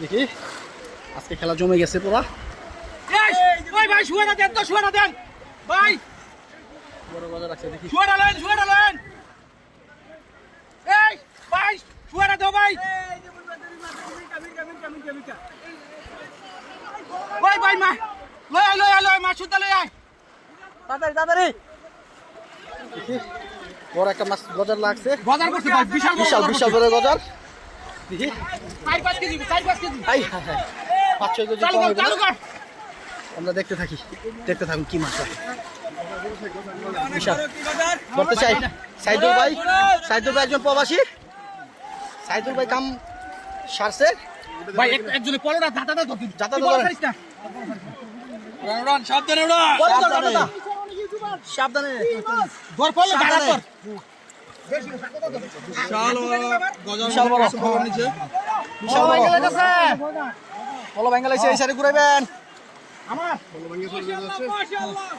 দেখি আজকে খেলা জমে গেছে পুরা। ভাই ভাই শুয়ে দেন তো শুয়ে দেন। ভাই বড় রাখছে দেখি। শুয়ে ডালেন শুয়ে ডালেন এই ভাই শুয়ে দাও ভাই। ভাই ভাই মা লয় আয় লয় আয় লয় মা শুতে লয় আয়। তাড়াতাড়ি তাড়াতাড়ি। বড় একটা মাছ গজার লাগছে। বাজার করছে ভাই বিশাল বিশাল বিশাল বড় গজার। দেখি। চার পাঁচ কেজি চার পাঁচ কেজি। আই হায় হায়। পাঁচ ছয় কেজি চালু কম কর হবে আমরা দেখতে থাকি দেখতে থাকুন কি মাছ হয়। বিশাল। ধরতে চাই সাইদুল ভাই সাইদুল ভাই একজন প্রবাসী। সাইদুল ভাই কাম সারছে। ভাই এক একজনে পলোটা দাঁতা করিস না। উড়ান সাবধানে উড়ান সাবধানে ধর পলো দাঁড়া সাবধানে। কর বিশাল বড় বিশাল বড়। বলো বেঙ্গল এসে এই সাইডে ঘুরাইবেন আমার মাশাআল্লাহ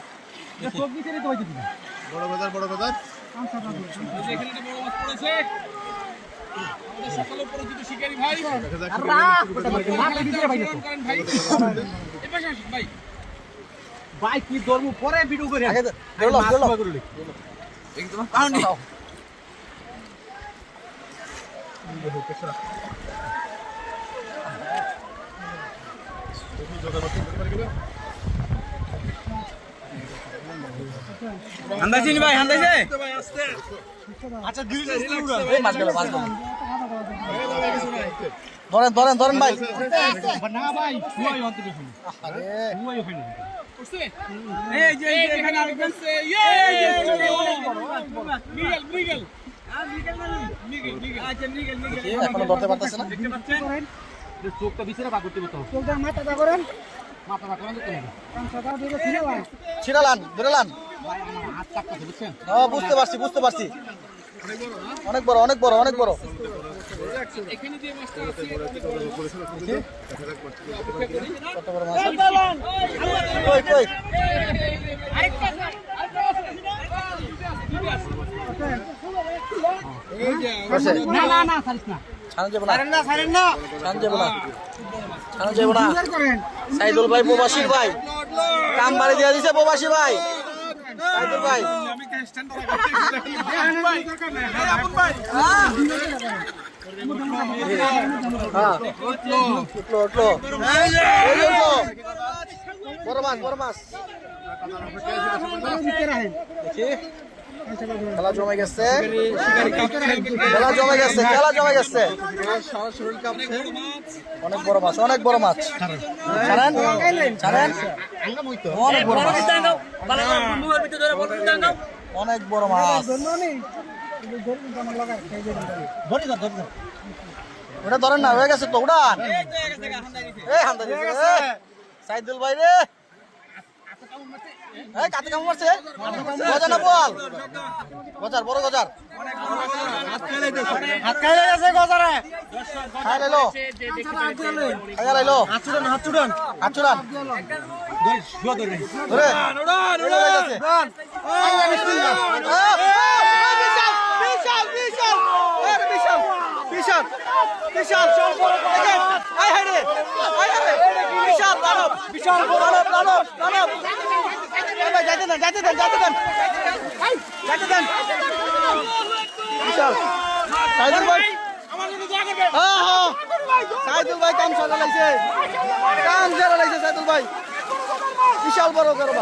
এ চোখ দিতে রে তো হইতে বড় বাজার বড় বাজার। এখানে বড় মাছ পড়েছে সকালে পরিচিত শিকারী ভাই। ভাই কি ধর্ম? পরে ভিডিও করে আগে ধরলো ধরলো একদম পাউনি ভাই আচ্ছা মাছ গেল মাছ গেল। ধরেন ধরেন ধরেন ভাই না ভাই শুয়াই অন্তত শুনি। আরে শুয়াই ওখানে এই যে এখানে আরেকজন মিগেল মিগেল মিগেল মিগেল আচ্ছা মিগেল মিগেল কি এখনও ধরতে পারতেছে না দেখতে পাচ্ছেন চোখটা ভিতরে বাগ করতে হতো চোখটা মাথাটা করেন মাথা বাগ করেন তো কাঁচাটা ধরে ছিল ভাই ছিড়ালান ধরেলান ভাই আমার হাত কাঁপতেছে বুঝছেন ও বুঝতে পারছি বুঝতে পারছি অনেক বড় অনেক বড় অনেক বড় সাইদুল ভাই প্রবাসী ভাই। কাম বাড়ি দিয়ে দিছে প্রবাসী ভাই। সাইদুল ভাই। আপন ভাই হ্যাঁ উঠল উঠল। বড় মাছ বড় মাছ। দেখি। খেলা জমে গেছে। খেলা জমে গেছে খেলা জমে গেছে। অনেক বড় মাছ অনেক বড় মাছ। ছাড়েন ছাড়েন। অনেক বড় মাছ। অনেক বড় মাছ। ওটা ধরেন না হয়ে গেছে তো উড়ান। সাইদুল ভাই রে। এই কাতে কামড় মারছে গজা না বল গজার বড় গজার হাত খাই গেছে গজারে খাই লাইলো খাই লাইলো হাত ছুড়ান হাত ছুড়ান হাত শুয়া ধরে ধরে হয়ে বিশাল বিশাল বিশাল বিশাল বিশাল বিশাল দেখেন, আয় হায় রে আয় হায় রে বিশাল দানব বিশাল দানব দানব দানব ভাই যাইতে দেন যাইতে দেন যাইতে দেন। যাইতে দেন। সাইদুল ভাই। হ্যাঁ হ্যাঁ। সাইদুল ভাই কাম লাইছে। কাম লাইছে সাইদুল ভাই। বিশাল বড় বড়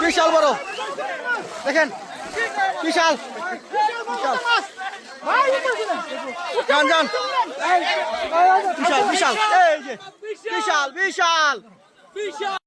বিশাল বড়। দেখেন। বিশাল। বিশাল। বিশাল বিশাল। বিশাল বিশাল।